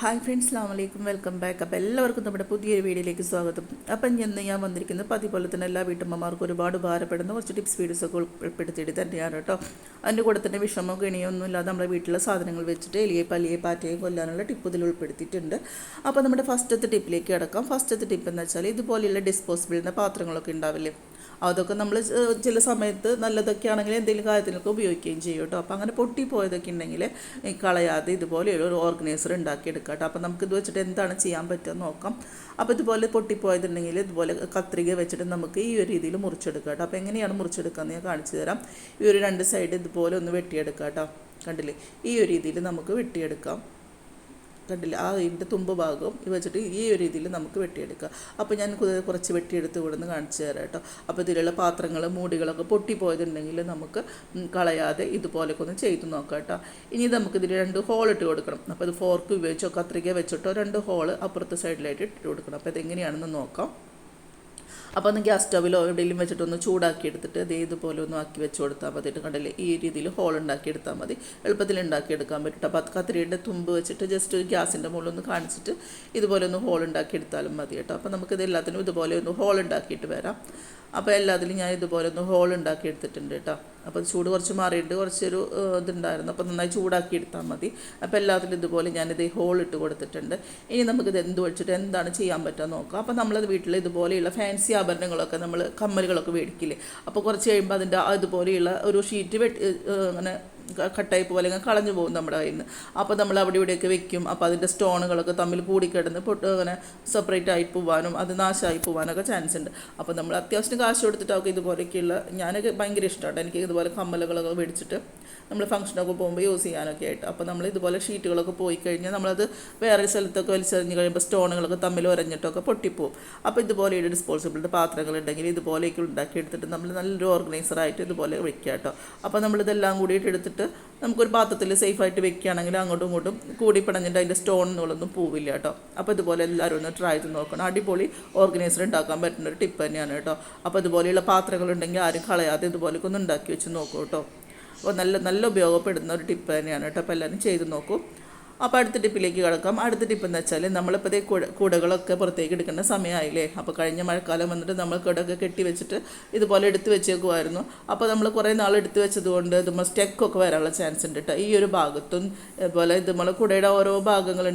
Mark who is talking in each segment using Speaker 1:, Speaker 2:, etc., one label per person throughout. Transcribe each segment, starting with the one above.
Speaker 1: Hi friends സ്ലാം വലൈക്കും welcome back അപ്പോൾ എല്ലാവർക്കും നമ്മുടെ പുതിയൊരു വീഡിയോയിലേക്ക് സ്വാഗതം. അപ്പം ഇന്ന് ഞാൻ വന്നിരിക്കുന്നത് അതുപോലെ തന്നെ എല്ലാ വീട്ടമ്മമാർക്കും ഒരുപാട് ഭാരപ്പെടുന്ന കുറച്ച് ടിപ്സ് വീഡിയോസ് ഒക്കെ ഉൾപ്പെടുത്തിയിട്ട് തന്നെയാണ് കേട്ടോ. അതിന്റെ കൂടെ തന്നെ വിഷമോ ഗണിയൊന്നും ഇല്ലാതെ നമ്മുടെ വീട്ടിലെ സാധനങ്ങൾ വെച്ചിട്ട് എലിയെ പല്ലിയെ പാറ്റയെ കൊല്ലാനുള്ള ടിപ്പ് ഇതിൽ ഉൾപ്പെടുത്തിയിട്ടുണ്ട്. അപ്പോൾ നമ്മുടെ ഫസ്റ്റത്തെ ടിപ്പിലേക്ക് കിടക്കാം. ഫസ്റ്റത്തെ ടിപ്പ് എന്ന് വെച്ചാൽ ഇതുപോലെയുള്ള ഡിസ്പോസിബിളിന്റെ പാത്രങ്ങളൊക്കെ ഉണ്ടാവില്ലേ? അതൊക്കെ നമ്മൾ ചില സമയത്ത് നല്ലതൊക്കെ ആണെങ്കിൽ എന്തെങ്കിലും കാര്യത്തിനൊക്കെ ഉപയോഗിക്കുകയും ചെയ്യും കേട്ടോ. അപ്പോൾ അങ്ങനെ പൊട്ടിപ്പോയതൊക്കെ ഉണ്ടെങ്കിൽ കളയാതെ ഇതുപോലെ ഒരു ഓർഗനൈസർ ഉണ്ടാക്കിയെടുക്കുക കേട്ടോ. അപ്പോൾ നമുക്ക് ഇത് വെച്ചിട്ട് എന്താണ് ചെയ്യാൻ പറ്റുക നോക്കാം. അപ്പോൾ ഇതുപോലെ പൊട്ടിപ്പോയതുണ്ടെങ്കിൽ ഇതുപോലെ കത്രിക വെച്ചിട്ട് നമുക്ക് ഈ ഒരു രീതിയിൽ മുറിച്ചെടുക്കാം കേട്ടോ. അപ്പോൾ എങ്ങനെയാണ് മുറിച്ചെടുക്കുകയെന്ന് ഞാൻ കാണിച്ചു തരാം. ഈ ഒരു രണ്ട് സൈഡ് ഇതുപോലെ ഒന്ന് വെട്ടിയെടുക്കാം കേട്ടോ. കണ്ടില്ലേ? ഈ ഒരു രീതിയിൽ നമുക്ക് വെട്ടിയെടുക്കാം. കണ്ടില്ല. ആ ഇതിന്റെ തുമ്പ് ഭാഗം വെച്ചിട്ട് ഈ ഒരു രീതിയിൽ നമുക്ക് വെട്ടിയെടുക്കാം. അപ്പോൾ ഞാൻ കുറച്ച് വെട്ടിയെടുത്ത് ഇവിടെ നിന്ന് കാണിച്ചു തരാം കേട്ടോ. അപ്പോൾ ഇതിലുള്ള പാത്രങ്ങൾ മൂടികളൊക്കെ പൊട്ടിപ്പോയതുണ്ടെങ്കിൽ നമുക്ക് കളയാതെ ഇതുപോലൊക്കെ ഒന്ന് ചെയ്ത് നോക്കാം കേട്ടോ. ഇനി നമുക്ക് ഇതിൽ രണ്ട് ഹോൾ ഇട്ട് കൊടുക്കണം. അപ്പോൾ ഇത് ഫോർക്ക് ഉപയോഗിച്ചോ കത്രിക വെച്ചിട്ടോ. രണ്ട് ഹോൾ അപ്പുറത്തെ സൈഡിലായിട്ട് ഇട്ട് കൊടുക്കണം. അപ്പോൾ ഇതെങ്ങനെയാണെന്ന് നോക്കാം. അപ്പോൾ ഒന്ന് ഗ്യാസ് സ്റ്റവിലോ എവിടെയെങ്കിലും വെച്ചിട്ടൊന്ന് ചൂടാക്കി എടുത്തിട്ട് ദേ ഇതുപോലെ ഒന്ന് ആക്കി വെച്ച് കൊടുത്താൽ മതി കണ്ടല്ലേ? കണ്ടില്ലേ ഈ രീതിയിൽ ഹോൾ ഉണ്ടാക്കി എടുത്താൽ മതി. എളുപ്പത്തിൽ ഉണ്ടാക്കി എടുക്കാൻ പറ്റും അപ്പോൾ അത് കത്തിരിയുടെ തുമ്പ് വെച്ചിട്ട് ജസ്റ്റ് ഗ്യാസിന്റെ മുകളിൽ ഒന്ന് കാണിച്ചിട്ട് ഇതുപോലെ ഒന്ന് ഹോൾ ഉണ്ടാക്കി എടുത്താലും മതി കേട്ടോ അപ്പോൾ നമുക്കിത് എല്ലാത്തിനും ഇതുപോലെ ഒന്ന് ഹോൾ ഉണ്ടാക്കിയിട്ട് വരാം. അപ്പോൾ എല്ലാത്തിലും ഞാൻ ഇതുപോലെ ഒന്ന് ഹോൾ ഉണ്ടാക്കി എടുത്തിട്ടുണ്ട് കേട്ടോ. അപ്പോൾ ചൂട് കുറച്ച് മാറിയിട്ട് കുറച്ചൊരു ഇതുണ്ടായിരുന്നു. അപ്പോൾ നന്നായി ചൂടാക്കി എടുത്താൽ മതി. അപ്പോൾ എല്ലാത്തിലും ഇതുപോലെ ഞാനിത് ഹോൾ ഇട്ട് കൊടുത്തിട്ടുണ്ട്. ഇനി നമുക്കിത് എന്ത് വെച്ചിട്ട് എന്താണ് ചെയ്യാൻ പറ്റുക നോക്കാം. അപ്പോൾ നമ്മളത് വീട്ടിൽ ഇതുപോലെയുള്ള ഫാൻസി ആഭരണങ്ങളൊക്കെ നമ്മൾ കമ്മലുകളൊക്കെ മേടിക്കില്ലേ? അപ്പോൾ കുറച്ച് കഴിയുമ്പോൾ അതിന്റെ ഇതുപോലെയുള്ള ഒരു ഷീറ്റ് വെട്ടി അങ്ങനെ കട്ടായി പോകും അല്ലെങ്കിൽ കളഞ്ഞു പോകും നമ്മുടെ കയ്യിൽ നിന്ന് അപ്പോൾ നമ്മൾ അവിടെ ഇവിടെയൊക്കെ വെക്കും. അപ്പോൾ അതിന്റെ സ്റ്റോണുകളൊക്കെ തമ്മിൽ കൂടിക്കിടന്ന് പൊട്ട് അങ്ങനെ സെപ്പറേറ്റ് ആയി പോവാനും അത് നാശമായി പോവാനൊക്കെ ചാൻസ് ഉണ്ട്. അപ്പോൾ നമ്മൾ അത്യാവശ്യം കാശ് കൊടുത്തിട്ടൊക്കെ ഇതുപോലെയൊക്കെയുള്ള ഞാനൊക്കെ ഭയങ്കര ഇഷ്ടമാണ്. എനിക്ക് ഇതുപോലെ കമ്മലുകളൊക്കെ മേടിച്ചിട്ട് നമ്മൾ ഫംഗ്ഷനൊക്കെ പോകുമ്പോൾ യൂസ് ചെയ്യാനൊക്കെ ആയിട്ട്. അപ്പോൾ നമ്മൾ ഇതുപോലെ ഷീറ്റുകളൊക്കെ പോയി കഴിഞ്ഞാൽ നമ്മളത് വേറെ സ്ഥലത്തൊക്കെ വലിച്ചെറിഞ്ഞ് കഴിയുമ്പോൾ സ്റ്റോണുകളൊക്കെ തമ്മിൽ ഉരഞ്ഞിട്ടൊക്കെ പൊട്ടിപ്പോവും. അപ്പോൾ ഇതുപോലെ ഇതുപോലെയുള്ള ഡിസ്പോസിബിളിന്റെ പാത്രങ്ങളുണ്ടെങ്കിൽ ഇതുപോലെയൊക്കെ ഉണ്ടാക്കിയെടുത്തിട്ട് നമ്മൾ നല്ലൊരു ഓർഗനൈസറായിട്ട് ഇതുപോലെ വയ്ക്കുക കേട്ടോ അപ്പോൾ നമ്മളിതെല്ലാം കൂടിയിട്ട് എടുത്തിട്ട് നമുക്കൊരു പാത്രത്തിൽ സേഫായിട്ട് വെക്കുകയാണെങ്കിൽ അങ്ങോട്ടും ഇങ്ങോട്ടും കൂടി പിടഞ്ഞിട്ട് അതിന്റെ സ്റ്റോണുകളൊന്നും പോവില്ല കേട്ടോ. അപ്പോൾ ഇതുപോലെ എല്ലാവരും ഒന്ന് ട്രൈ ചെയ്ത് നോക്കണം. അടിപൊളി ഓർഗനൈസർ ഉണ്ടാക്കാൻ പറ്റുന്ന ഒരു ടിപ്പ് തന്നെയാണ് കേട്ടോ. അപ്പോൾ ഇതുപോലെയുള്ള പാത്രങ്ങളുണ്ടെങ്കിൽ ആരും കളയാതെ ഇതുപോലെയൊക്കെ ഒന്ന് ഉണ്ടാക്കി വെച്ച് നോക്കൂ കേട്ടോ. അപ്പോൾ നല്ല നല്ല ഉപയോഗപ്പെടുന്ന ഒരു ടിപ്പ് തന്നെയാണ് കേട്ടോ. അപ്പോൾ എല്ലാവരും ചെയ്ത് നോക്കൂ. അപ്പോൾ അടുത്ത ടിപ്പിലേക്ക് കിടക്കാം. അടുത്ത ടിപ്പ് എന്ന് വെച്ചാൽ നമ്മളിപ്പോൾ ഇതേ കുട കുടകളൊക്കെ പുറത്തേക്ക് എടുക്കേണ്ട സമയമായില്ലേ? അപ്പോൾ കഴിഞ്ഞ മഴക്കാലം വന്നിട്ട് നമ്മൾ കുടൊക്കെ കെട്ടി വെച്ചിട്ട് ഇതുപോലെ എടുത്ത് വെച്ചേക്കുമായിരുന്നു അപ്പോൾ നമ്മൾ കുറേ നാൾ എടുത്ത് വെച്ചതുകൊണ്ട് നമ്മൾ സ്റ്റെക്കൊക്കെ വരാനുള്ള ചാൻസ് ഉണ്ട് കേട്ടോ ഈ ഒരു ഭാഗത്തും അതുപോലെ ഇത് നമ്മൾ കുടയുടെ ഓരോ ഭാഗങ്ങൾ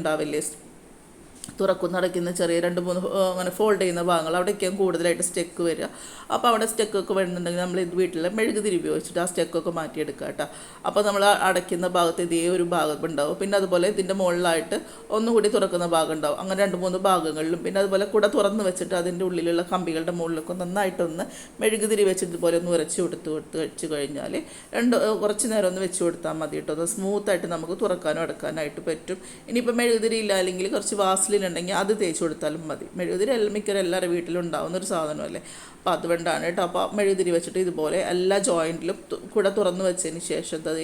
Speaker 1: ഉണ്ടാവില്ലേ തുറക്കുന്ന അടയ്ക്കുന്ന ചെറിയ രണ്ട് മൂന്ന് അങ്ങനെ ഫോൾഡ് ചെയ്യുന്ന ഭാഗങ്ങൾ. അവിടേക്കാണ് കൂടുതലായിട്ട് സ്റ്റെക്ക് വരിക. അപ്പോൾ അവിടെ സ്റ്റെക്കൊക്കെ വരുന്നുണ്ടെങ്കിൽ നമ്മൾ ഇത് വീട്ടിൽ മെഴുകുതിരി ഉപയോഗിച്ചിട്ട് ആ സ്റ്റെക്കൊക്കെ മാറ്റിയെടുക്കുക കേട്ടോ. അപ്പോൾ നമ്മൾ അടയ്ക്കുന്ന ഭാഗത്ത് ഇതേ ഒരു ഭാഗം ഉണ്ടാവും. പിന്നെ അതുപോലെ ഇതിന്റെ മുകളിലായിട്ട് ഒന്നുകൂടി തുറക്കുന്ന ഭാഗം ഉണ്ടാവും. അങ്ങനെ രണ്ട് മൂന്ന് ഭാഗങ്ങളിലും. പിന്നെ അതുപോലെ കൂടെ തുറന്ന് വെച്ചിട്ട് അതിന്റെ ഉള്ളിലുള്ള കമ്പികളുടെ മുകളിലൊക്കെ നന്നായിട്ടൊന്ന് മെഴുകുതിരി വെച്ചിട്ട് ഇതുപോലെ ഒന്ന് ഉരച്ച് കൊടുത്ത് കൊടുത്ത് വെച്ച് കഴിഞ്ഞാൽ രണ്ട് കുറച്ച് നേരം ഒന്ന് വെച്ച് കൊടുത്താൽ മതി കേട്ടോ. അത് സ്മൂത്തായിട്ട് നമുക്ക് തുറക്കാനും അടക്കാനായിട്ട് പറ്റും. ഇനിയിപ്പോൾ മെഴുകുതിരി ഇല്ല അല്ലെങ്കിൽ കുറച്ച് വാസലിൻ ഉണ്ടെങ്കിൽ അത് തേച്ച് കൊടുത്താലും മതി. മെഴുകുതിരി എല്ലാ മിക്കവാറും എല്ലാവരുടെ വീട്ടിലും ഉണ്ടാകുന്ന ഒരു സാധനമല്ലേ? അപ്പോൾ അതുകൊണ്ടാണ് കേട്ടോ. അപ്പോൾ മെഴുകുതിരി വെച്ചിട്ട് ഇതുപോലെ എല്ലാ ജോയിന്റിലും കൂടെ തുറന്നു വെച്ചതിന് ശേഷം അത്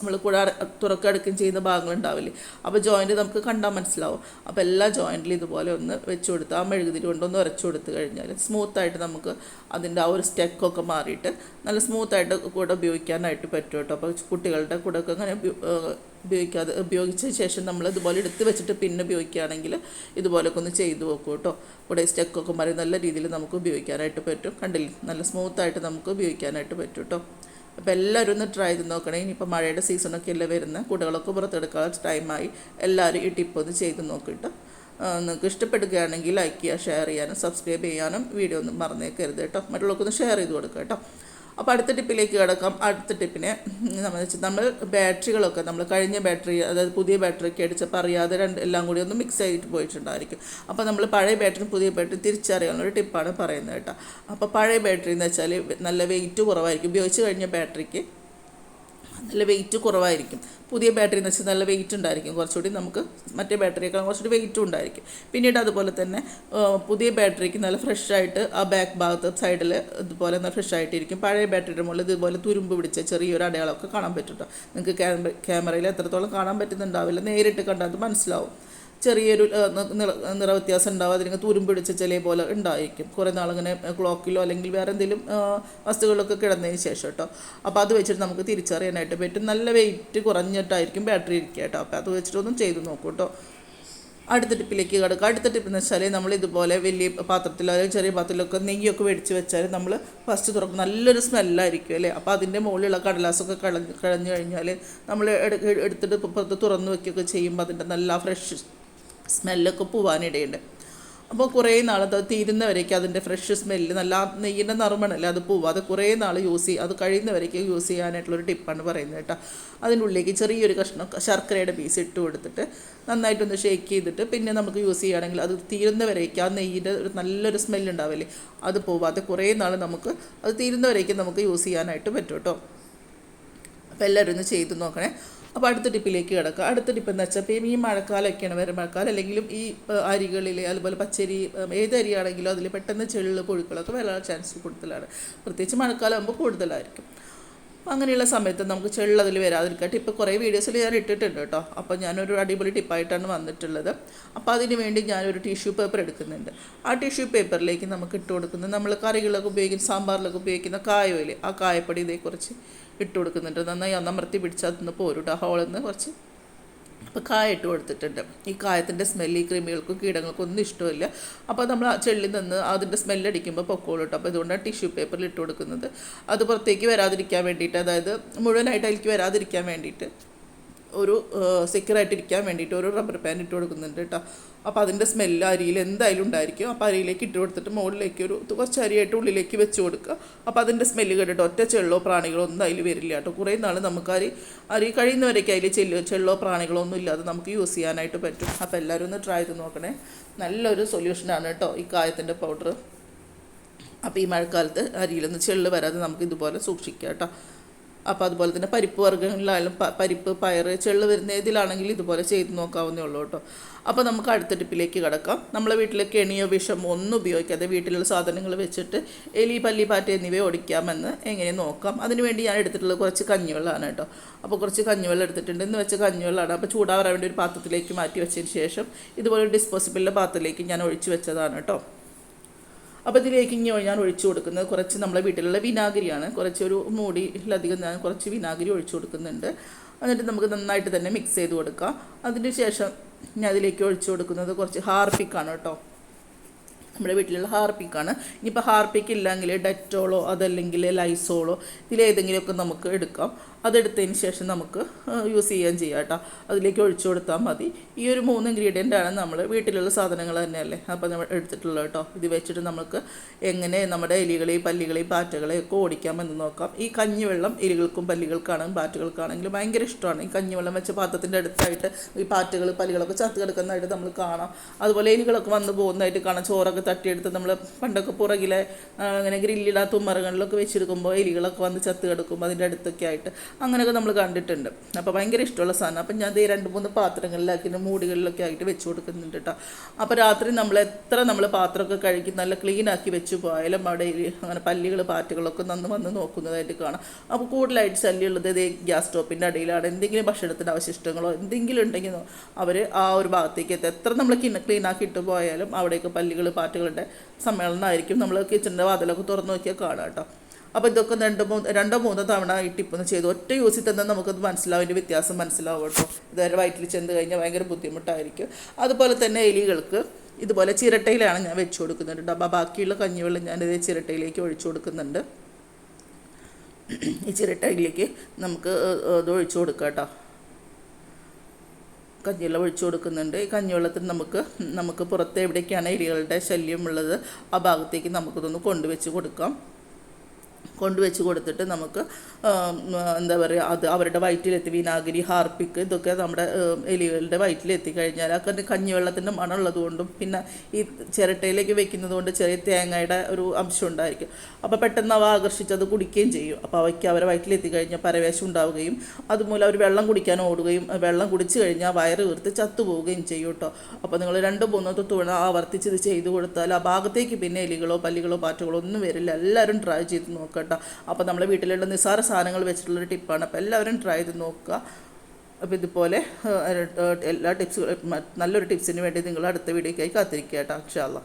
Speaker 1: നമ്മൾ കുട തുറക്കടക്കം ചെയ്യുന്ന ഭാഗങ്ങളുണ്ടാവില്ലേ അപ്പോൾ ജോയിന്റ് നമുക്ക് കണ്ടാൽ മനസ്സിലാവും. അപ്പോൾ എല്ലാ ജോയിന്റിലും ഇതുപോലെ ഒന്ന് വെച്ച് കൊടുത്ത് ആ മെഴുകുതിരി കൊണ്ടൊന്ന് ഉരച്ചു കൊടുത്ത് കഴിഞ്ഞാൽ സ്മൂത്തായിട്ട് നമുക്ക് അതിന്റെ ആ ഒരു സ്റ്റെക്കൊക്കെ മാറിയിട്ട് നല്ല സ്മൂത്തായിട്ട് കൂടെ ഉപയോഗിക്കാനായിട്ട് പറ്റും കേട്ടോ. അപ്പോൾ കുട്ടികളുടെ കൂടെ ഒക്കെ അങ്ങനെ ഉപയോഗിക്കാതെ ഉപയോഗിച്ച ശേഷം നമ്മൾ ഇതുപോലെ എടുത്ത് വെച്ചിട്ട് പിന്നെ ഉപയോഗിക്കുകയാണെങ്കിൽ ഇതുപോലൊക്കെ ഒന്ന് ചെയ്തു നോക്കൂ കേട്ടോ. കൂടെ സ്റ്റെക്കൊക്കെ മാറി നല്ല രീതിയിൽ നമുക്ക് ഉപയോഗിക്കാനായിട്ട് പറ്റും. കണ്ടില്ലേ? നല്ല സ്മൂത്തായിട്ട് നമുക്ക് ഉപയോഗിക്കാനായിട്ട് പറ്റും കേട്ടോ. അപ്പോൾ എല്ലാവരും ഒന്ന് ട്രൈ ചെയ്ത് നോക്കണേ. ഇനിയിപ്പോൾ മഴയുടെ സീസണൊക്കെ അല്ലേ വരുന്ന കുടകളൊക്കെ പുറത്തെടുക്കാൻ ടൈമായി എല്ലാവരും ഈ ടിപ്പ് ഒന്ന് ചെയ്ത് നോക്കിയിട്ട് നിങ്ങൾക്ക് ഇഷ്ടപ്പെടുകയാണെങ്കിൽ ലൈക്ക് ചെയ്യുക ഷെയർ ചെയ്യാനും സബ്സ്ക്രൈബ് ചെയ്യാനും വീഡിയോ ഒന്നും മറന്നേക്കരുത് കേട്ടോ മറ്റുള്ളവർക്കൊന്ന് ഷെയർ ചെയ്ത് കൊടുക്കുക കേട്ടോ അപ്പോൾ അടുത്ത ടിപ്പിലേക്ക് കിടക്കാം. അടുത്ത ടിപ്പിനെ സംബന്ധിച്ച് നമ്മൾ ബാറ്ററികളൊക്കെ നമ്മൾ കഴിഞ്ഞ ബാറ്ററി അതായത് പുതിയ ബാറ്ററി ഒക്കെ അടിച്ചപ്പോൾ അറിയാതെ രണ്ട് എല്ലാം കൂടി ഒന്ന് മിക്സ് ആയിട്ട് പോയിട്ടുണ്ടായിരിക്കും. അപ്പോൾ നമ്മൾ പഴയ ബാറ്ററി പുതിയ ബാറ്ററി തിരിച്ചറിയാനുള്ള ഒരു ടിപ്പാണ് പറയുന്നത് കേട്ടോ. അപ്പോൾ പഴയ ബാറ്ററി എന്ന് വെച്ചാൽ നല്ല വെയിറ്റ് കുറവായിരിക്കും. ഉപയോഗിച്ച് കഴിഞ്ഞ ബാറ്ററിക്ക് നല്ല വെയിറ്റ് കുറവായിരിക്കും. പുതിയ ബാറ്ററി എന്ന് വെച്ചാൽ നല്ല വെയിറ്റ് ഉണ്ടായിരിക്കും. കുറച്ചുകൂടി നമുക്ക് മറ്റേ ബാറ്ററിയേക്കാൾ കുറച്ചുകൂടി വെയിറ്റും ഉണ്ടായിരിക്കും. പിന്നീട് അതുപോലെ തന്നെ പുതിയ ബാറ്ററിക്ക് നല്ല ഫ്രഷ് ആയിട്ട് ആ ബാക്ക് ഭാഗത്ത് സൈഡിൽ ഇതുപോലെ നല്ല ഫ്രഷ് ആയിട്ടിരിക്കും. പഴയ ബാറ്ററിയുടെ മുകളിൽ ഇതുപോലെ തുരുമ്പ് പിടിച്ച ചെറിയൊരു അടയാളമൊക്കെ കാണാൻ പറ്റും കേട്ടോ നിങ്ങൾക്ക് ക്യാമറ ക്യാമറയിൽ എത്രത്തോളം കാണാൻ പറ്റുന്നുണ്ടാവില്ല നേരിട്ട് കണ്ടാൽ മനസ്സിലാവും. ചെറിയൊരു നിറ വ്യത്യാസം ഉണ്ടാവും അതിന് തുരുമ്പ് പിടിച്ച ചില പോലെ ഉണ്ടായിരിക്കും. കുറേ നാളിങ്ങനെ ക്ലോക്കിലോ അല്ലെങ്കിൽ വേറെ എന്തെങ്കിലും വസ്തുക്കളിലൊക്കെ കിടന്നതിന് ശേഷം കേട്ടോ. അപ്പോൾ അത് വെച്ചിട്ട് നമുക്ക് തിരിച്ചറിയാനായിട്ട് പറ്റും. നല്ല വെയിറ്റ് കുറഞ്ഞിട്ടായിരിക്കും ബാറ്ററി ഇരിക്കുക കേട്ടോ. അപ്പോൾ അത് വെച്ചിട്ടൊന്നും ചെയ്ത് നോക്കൂ കേട്ടോ. അടുത്ത ടിപ്പിലേക്ക് കിടക്കുക. അടുത്ത ടിപ്പ് എന്ന് വെച്ചാൽ നമ്മൾ ഇതുപോലെ വലിയ പാത്രത്തിലോ അല്ലെങ്കിൽ ചെറിയ പാത്രത്തിലൊക്കെ നെയ്യൊക്കെ മേടിച്ച് വെച്ചാൽ നമ്മൾ ഫസ്റ്റ് തുറക്കും. നല്ലൊരു സ്മെല്ലായിരിക്കും അല്ലേ? അപ്പോൾ അതിന്റെ മുകളിലുള്ള കടലാസൊക്കെ കളഞ്ഞു കഴിഞ്ഞാൽ നമ്മൾ എടുത്തിട്ട് പുറത്ത് തുറന്ന് വയ്ക്കുകയൊക്കെ ചെയ്യുമ്പോൾ അതിന്റെ നല്ല ഫ്രഷ് സ്മെല്ലൊക്കെ പോവാനിടയുണ്ട്. അപ്പോൾ കുറേ നാൾ അത് തീരുന്നവരേക്ക് അതിന്റെ ഫ്രഷ് സ്മെല്ല് നല്ല നെയ്യിന്റെ നറുമണല്ലേ അത് പോവാതെ കുറേ നാൾ യൂസ് ചെയ്യും അത് കഴിയുന്നവരേക്ക് യൂസ് ചെയ്യാനായിട്ടുള്ളൊരു ടിപ്പാണ് പറയുന്നത് കേട്ടോ. അതിന്റെ ഉള്ളിലേക്ക് ചെറിയൊരു കഷ്ണം ശർക്കരയുടെ പീസ് ഇട്ട് കൊടുത്തിട്ട് നന്നായിട്ടൊന്ന് ഷേക്ക് ചെയ്തിട്ട് പിന്നെ നമുക്ക് യൂസ് ചെയ്യുകയാണെങ്കിൽ അത് തീരുന്നവരേക്ക് ആ നെയ്യിന്റെ ഒരു നല്ലൊരു സ്മെല്ല് ഉണ്ടാവില്ലേ അത് പോവാതെ കുറേ നാൾ നമുക്ക് അത് തീരുന്നവരേക്ക് നമുക്ക് യൂസ് ചെയ്യാനായിട്ട് പറ്റും കേട്ടോ. അപ്പോൾ എല്ലാവരും ഒന്ന് ചെയ്ത് നോക്കണേ. അപ്പോൾ അടുത്ത ടിപ്പിലേക്ക് കിടക്കുക അടുത്ത ടിപ്പ് എന്ന് വെച്ചാൽ ഇപ്പം ഈ മഴക്കാലമൊക്കെയാണ് വരെ മഴക്കാലം അല്ലെങ്കിലും ഈ അരികളിൽ അതുപോലെ പച്ചരി ഏത് അരിയാണെങ്കിലും അതിൽ പെട്ടെന്ന് ചെള്ള് പുഴുക്കളൊക്കെ വരാനുള്ള ചാൻസ് കൂടുതലാണ്. പ്രത്യേകിച്ച് മഴക്കാലം ആകുമ്പോൾ കൂടുതലായിരിക്കും. അപ്പോൾ അങ്ങനെയുള്ള സമയത്ത് നമുക്ക് ചെള്ളതിൽ വരാതിരിക്കട്ടെ. ഇപ്പോൾ കുറേ വീഡിയോസിൽ ഞാൻ ഇട്ടിട്ടുണ്ട് കേട്ടോ. അപ്പോൾ ഞാനൊരു അടിപൊളി ടിപ്പായിട്ടാണ് വന്നിട്ടുള്ളത്. അപ്പോൾ അതിന് വേണ്ടി ഞാനൊരു ടിഷ്യൂ പേപ്പർ എടുക്കുന്നുണ്ട്. ആ ടിഷ്യൂ പേപ്പറിലേക്ക് നമുക്ക് ഇട്ട് കൊടുക്കുന്നത് നമ്മൾ കറികളൊക്കെ ഉപയോഗിക്കുന്ന സാമ്പാറിലൊക്കെ ഉപയോഗിക്കുന്ന കായമില്ലേ ആ കായപ്പൊടി ഇതേ കുറച്ച് ഇട്ട് കൊടുക്കുന്നുണ്ട്. നന്നായി അന്നമർത്തി പിടിച്ചാൽ നിന്ന് പോരും ഹോളിൽ നിന്ന് കുറച്ച് അപ്പോൾ കായ ഇട്ട് കൊടുത്തിട്ടുണ്ട്. ഈ കായത്തിന്റെ സ്മെല്ല് ഈ കൃമികൾക്കും കീടങ്ങൾക്കും ഒന്നും ഇഷ്ടമില്ല. അപ്പോൾ നമ്മൾ ആ ചെള്ളി നിന്ന് അതിന്റെ സ്മെല്ലടിക്കുമ്പോൾ പൊക്കോളും കേട്ടോ അപ്പോൾ ഇതുകൊണ്ടാണ് ടിഷ്യൂ പേപ്പറിൽ ഇട്ട് കൊടുക്കുന്നത്. അത് പുറത്തേക്ക് വരാതിരിക്കാൻ വേണ്ടിയിട്ട് അതായത് മുഴുവനായിട്ട് അതിലേക്ക് വരാതിരിക്കാൻ വേണ്ടിയിട്ട് ഒരു സെക്യൂർ സെക്യൂറായിട്ടിരിക്കാൻ വേണ്ടിയിട്ട് ഒരു റബ്ബർ പാൻ ഇട്ട് കൊടുക്കുന്നുണ്ട് കേട്ടോ അപ്പോൾ അതിന്റെ സ്മെല്ല് അരിയിൽ എന്തായാലും ഉണ്ടായിരിക്കും. അപ്പോൾ അരിയിലേക്ക് ഇട്ട് കൊടുത്തിട്ട് മുകളിലേക്ക് ഒരു കുറച്ച് അരിയായിട്ട് ഉള്ളിലേക്ക് വെച്ച് കൊടുക്കുക. അപ്പോൾ അതിന്റെ സ്മെല്ല് കേട്ടിട്ട് ഒറ്റ ചെള്ളോ പ്രാണികളോ ഒന്നും അതിൽ വരില്ല കേട്ടോ. കുറേ നാൾ നമുക്ക് അരി അരി കഴിയുന്നവരൊക്കെ അതിൽ ചെല്ലോ ചെള്ളോ പ്രാണികളോ ഒന്നും ഇല്ലാതെ നമുക്ക് യൂസ് ചെയ്യാനായിട്ട് പറ്റും. അപ്പോൾ എല്ലാവരും ഒന്ന് ട്രൈ ചെയ്ത് നോക്കണേ. നല്ലൊരു സൊല്യൂഷനാണ് കേട്ടോ ഈ കായത്തിന്റെ പൗഡർ അപ്പോൾ ഈ മഴക്കാലത്ത് അരിയിലൊന്ന് ചെള്ള് വരാതെ നമുക്ക് ഇതുപോലെ സൂക്ഷിക്കാം കേട്ടോ. അപ്പോൾ അതുപോലെ തന്നെ പരിപ്പ് വർഗങ്ങളിലായാലും പരിപ്പ് പയർ ചെള്ള് വരുന്ന ഏതിലാണെങ്കിൽ ഇതുപോലെ ചെയ്ത് നോക്കാവുന്നേ ഉള്ളൂ കേട്ടോ. അപ്പോൾ നമുക്ക് അടുത്ത ടിപ്പിലേക്ക് കിടക്കാം. നമ്മളെ വീട്ടിലെ കെണിയോ വിഷമോ ഒന്നും ഉപയോഗിക്കാതെ വീട്ടിലുള്ള സാധനങ്ങൾ വെച്ചിട്ട് എലി പല്ലി പാറ്റ എന്നിവ ഓടിക്കാമെന്ന് എങ്ങനെ നോക്കാം. അതിനുവേണ്ടി ഞാൻ എടുത്തിട്ടുള്ള കുറച്ച് കഞ്ഞിവെള്ളമാണ് കേട്ടോ. അപ്പോൾ കുറച്ച് കഞ്ഞിവെള്ളം എടുത്തിട്ടുണ്ട്. എന്ന് വെച്ച കഞ്ഞിവെള്ളമാണ്. അപ്പോൾ ചൂടാവാൻ വേണ്ടി ഒരു പാത്രത്തിലേക്ക് മാറ്റി വെച്ചതിന് ശേഷം ഇതുപോലെ ഒരു ഡിസ്പോസിബിളിന്റെ പാത്രത്തിലേക്ക് ഞാൻ ഒഴിച്ച് വെച്ചതാണ് കേട്ടോ. അപ്പോൾ ഇതിലേക്ക് ഇനി ഞാൻ ഒഴിച്ചു കൊടുക്കുന്നത് കുറച്ച് നമ്മളെ വീട്ടിലുള്ള വിനാഗിരിയാണ്. കുറച്ച് ഒരു മൂടിയിലധികം ഞാൻ കുറച്ച് വിനാഗിരി ഒഴിച്ചു കൊടുക്കുന്നുണ്ട്. എന്നിട്ട് നമുക്ക് നന്നായിട്ട് തന്നെ മിക്സ് ചെയ്ത് കൊടുക്കാം. അതിന് ശേഷം ഞാൻ അതിലേക്ക് ഒഴിച്ചു കൊടുക്കുന്നത് കുറച്ച് ഹാർപ്പിക്കാണ് കേട്ടോ. നമ്മുടെ വീട്ടിലുള്ള ഹാർപ്പിക്കാണ്. ഇനിയിപ്പോൾ ഹാർപ്പിക്ക് ഇല്ലെങ്കിൽ ഡെറ്റോളോ അതല്ലെങ്കിൽ ലൈസോളോ ഇതിലേതെങ്കിലുമൊക്കെ നമുക്ക് എടുക്കാം. അതെടുത്തതിന് ശേഷം നമുക്ക് യൂസ് ചെയ്യാൻ ചെയ്യാം കേട്ടോ. അതിലേക്ക് ഒഴിച്ചു കൊടുത്താൽ മതി. ഈ ഒരു മൂന്ന് ഇൻഗ്രീഡിയന്റ് ആണ് നമ്മൾ വീട്ടിലുള്ള സാധനങ്ങൾ തന്നെയല്ലേ? അപ്പോൾ നമ്മൾ എടുത്തിട്ടുള്ളത് കേട്ടോ. ഇത് വെച്ചിട്ട് നമുക്ക് എങ്ങനെ നമ്മുടെ എലികളെയും പല്ലികളെയും പാറ്റകളെയും ഒക്കെ ഓടിക്കാമെന്ന് നോക്കാം. ഈ കഞ്ഞിവെള്ളം എലികൾക്കും പല്ലികൾക്കാണെങ്കിലും പാറ്റകൾക്കാണെങ്കിലും ഭയങ്കര ഇഷ്ടമാണ്. ഈ കഞ്ഞിവെള്ളം വെച്ച പാത്രത്തിന്റെ അടുത്തായിട്ട് ഈ പാറ്റകൾ പല്ലികളൊക്കെ ചത്ത് കിടക്കുന്നതായിട്ട് നമ്മൾ കാണാം. അതുപോലെ എലികളൊക്കെ വന്ന് പോകുന്നതായിട്ട് കാണാം. ചോറൊക്കെ തട്ടിയെടുത്ത് നമ്മൾ പണ്ടൊക്കെ പുറകിലെ അങ്ങനെ ഗ്രില്ലിടാത്ത ഉമ്മറകളിലൊക്കെ വെച്ചെടുക്കുമ്പോൾ എലികളൊക്കെ വന്ന് ചത്ത് കിടക്കുമ്പോൾ അതിന്റെ അടുത്തൊക്കെ ആയിട്ട്. അങ്ങനെയൊക്കെ നമ്മൾ കണ്ടിട്ടുണ്ട്. അപ്പോൾ ഭയങ്കര ഇഷ്ടമുള്ള സാധനം. അപ്പം ഞാൻ ദേ രണ്ട് മൂന്ന് പാത്രങ്ങളിലാക്കി മൂടികളിലൊക്കെ ആയിട്ട് വെച്ച് കൊടുക്കുന്നുണ്ട് കേട്ടോ അപ്പോൾ രാത്രി നമ്മൾ എത്ര നമ്മൾ പാത്രമൊക്കെ കഴുകി നല്ല ക്ലീനാക്കി വെച്ച് പോയാലും അവിടെ അങ്ങനെ പല്ലികൾ പാറ്റുകളൊക്കെ നന്ന് വന്ന് നോക്കുന്നതായിട്ട് കാണാം. അപ്പോൾ കൂടുതലായിട്ട് ശല്യമുള്ളത് ഇതേ ഗ്യാസ് സ്റ്റോപ്പിന്റെ അടിയിലാണ്. എന്തെങ്കിലും ഭക്ഷണത്തിന്റെ അവശിഷ്ടങ്ങളോ എന്തെങ്കിലും ഉണ്ടെങ്കിൽ അവർ ആ ഒരു ഭാഗത്തേക്ക് എത്തും. എത്ര നമ്മൾ ക്ലീൻ ആക്കി ഇട്ട് പോയാലും അവിടെയൊക്കെ പല്ലികൾ പാറ്റുകളുടെ സമ്മേളനമായിരിക്കും. നമ്മൾ കിച്ചണിന്റെ വാതിലൊക്കെ തുറന്നു നോക്കിയാൽ കാണാം കേട്ടോ അപ്പോൾ ഇതൊക്കെ രണ്ട് മൂന്ന് രണ്ടോ മൂന്നോ തവണ ഈ ടിപ്പൊന്ന് ചെയ്തു ഒറ്റ യൂസിൽ തന്നെ നമുക്കത് മനസ്സിലാവും അതിന്റെ വ്യത്യാസം മനസ്സിലാവും കേട്ടോ. ഇതുവരെ വയറ്റിൽ ചെന്ന് കഴിഞ്ഞാൽ ഭയങ്കര ബുദ്ധിമുട്ടായിരിക്കും. അതുപോലെ തന്നെ എലികൾക്ക് ഇതുപോലെ ചിരട്ടയിലാണ് ഞാൻ വെച്ച് കേട്ടോ. അപ്പോൾ ബാക്കിയുള്ള കഞ്ഞിവെള്ളം ഞാനിത് ചിരട്ടയിലേക്ക് ഒഴിച്ചു കൊടുക്കുന്നുണ്ട്. ഈ ചിരട്ടയിലേക്ക് നമുക്ക് ഇത് ഒഴിച്ചു കൊടുക്കാം കേട്ടോ. കഞ്ഞിവെള്ളം ഒഴിച്ചു കൊടുക്കുന്നുണ്ട്. ഈ കഞ്ഞിവെള്ളത്തിൽ നമുക്ക് നമുക്ക് പുറത്ത് എവിടേക്കാണ് എലികളുടെ ശല്യമുള്ളത് ആ ഭാഗത്തേക്ക് നമുക്കിതൊന്ന് കൊണ്ടുവച്ച് കൊടുക്കാം. കൊണ്ടുവച്ച് കൊടുത്തിട്ട് നമുക്ക് എന്താ പറയുക അത് അവരുടെ വയറ്റിലെത്തി വിനാഗിരി ഹാർപ്പിക്ക് ഇതൊക്കെ നമ്മുടെ എലികളുടെ വയറ്റിലെത്തി കഴിഞ്ഞാൽ ആ കഞ്ഞി കഞ്ഞിവെള്ളത്തിന്റെ മണമുള്ളത് കൊണ്ടും പിന്നെ ഈ ചിരട്ടയിലേക്ക് വെക്കുന്നത് കൊണ്ട് ചെറിയ തേങ്ങയുടെ ഒരു അംശം ഉണ്ടായിരിക്കും. അപ്പോൾ പെട്ടെന്ന് അവ ആകർഷിച്ച് അത് കുടിക്കുകയും ചെയ്യും. അപ്പോൾ അവയ്ക്ക് അവരെ വയറ്റിലെത്തി കഴിഞ്ഞാൽ പരവേശം ഉണ്ടാവുകയും അതുമൂലം അവർ വെള്ളം കുടിക്കാൻ ഓടുകയും വെള്ളം കുടിച്ചു കഴിഞ്ഞാൽ വയറ് വീർത്ത് ചത്തുപോവുകയും ചെയ്യും കേട്ടോ. അപ്പോൾ നിങ്ങൾ രണ്ട് മൂന്നോ തുണ ആവർത്തിച്ച് ഇത് ചെയ്തു കൊടുത്താൽ ആ ഭാഗത്തേക്ക് പിന്നെ എലികളോ പല്ലികളോ പാറ്റകളോ ഒന്നും വരില്ല. എല്ലാവരും ട്രൈ ചെയ്ത് നോക്കട്ടോ. അപ്പോൾ നമ്മുടെ വീട്ടിലുള്ള നിസ്സാര സാധനങ്ങൾ വെച്ചിട്ടുള്ളൊരു ടിപ്പാണ്. അപ്പോൾ എല്ലാവരും ട്രൈ ചെയ്ത് നോക്കുക. അപ്പോൾ ഇതുപോലെ എല്ലാ ടിപ്സുകളും നല്ലൊരു ടിപ്സിന് വേണ്ടി നിങ്ങൾ അടുത്ത വീഡിയോക്കായി കാത്തിരിക്കുക കേട്ടോ. ഇൻഷാ അല്ലാ